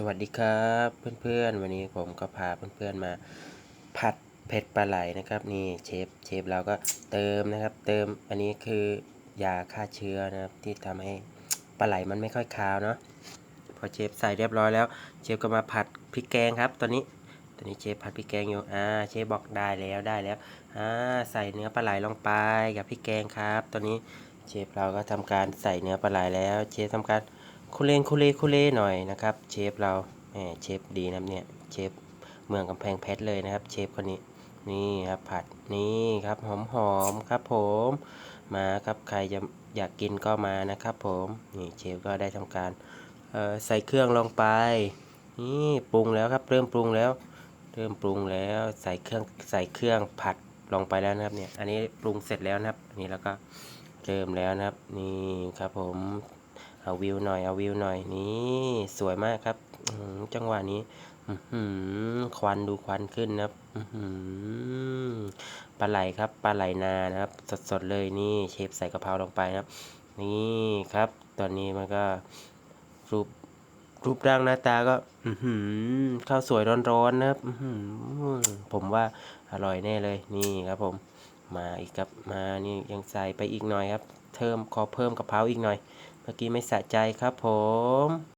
สวัสดีครับเพื่อนๆ วันนี้ผมก็พาเพื่อนๆมาผัดเผ็ดปลาไหลนะครับ นี่เชฟเชฟเราก็เติมนะครับ เติมอันนี้คือยาฆ่าเชื้อนะครับ ที่ทำให้ปลาไหลมันไม่ค่อยคาวเนาะพอเชฟใส่เรียบร้อยแล้ว เชฟก็มาผัดพริกแกงครับ ตอนนี้ตอนนี้เชฟผัดพริกแกงอยู่อ่าเชฟบอกได้แล้วได้แล้วอ่าใส่เนื้อปลาไหลลงไปกับพริกแกงครับ ตอนนี้เชฟเราก็ทำการใส่เนื้อปลาไหลแล้ว เชฟทำการ คุเลนคุเลคุเลหน่อยนะครับ เชฟเราแหมเชฟดีนะครับเนี่ยเชฟเมืองกำแพงเพชรเลยนะครับ เชฟคนนี้นี่ครับผัดนี่ครับหอมหอมครับผมมาครับใครจะอยากกินก็มานะครับ ผมนี่เชฟก็ได้ทำการใส่เครื่องลงไปนี่ปรุงแล้วครับ เริ่มปรุงแล้ว เริ่มปรุงแล้วใส่เครื่องใส่เครื่องผัดลงไปแล้วนะครับเนี่ยอันนี้ปรุงเสร็จแล้วนะครับอันนี้แล้วก็เริ่มแล้วนะครับนี่ครับผม เอาวิวหน่อยเอาวิวหน่อยนี่สวยมากครับจังหวะนี้ควันดูควันขึ้นนะครับปลาไหลครับปลาไหลนานะครับ สดๆเลยนี่เชฟใส่กะเพราลงไปนะครับ นี่ครับ ตอนนี้มันก็รูปรูปร่างหน้าตาก็ข้าวสวยร้อนๆนะครับผมว่าอร่อยแน่เลยนี่ครับผมมาอีกครับมานี่ยังใส่ไปอีกหน่อยครับเพิ่มขอเพิ่มกะเพราอีกหน่อย เมื่อกี้ไม่สะใจครับผม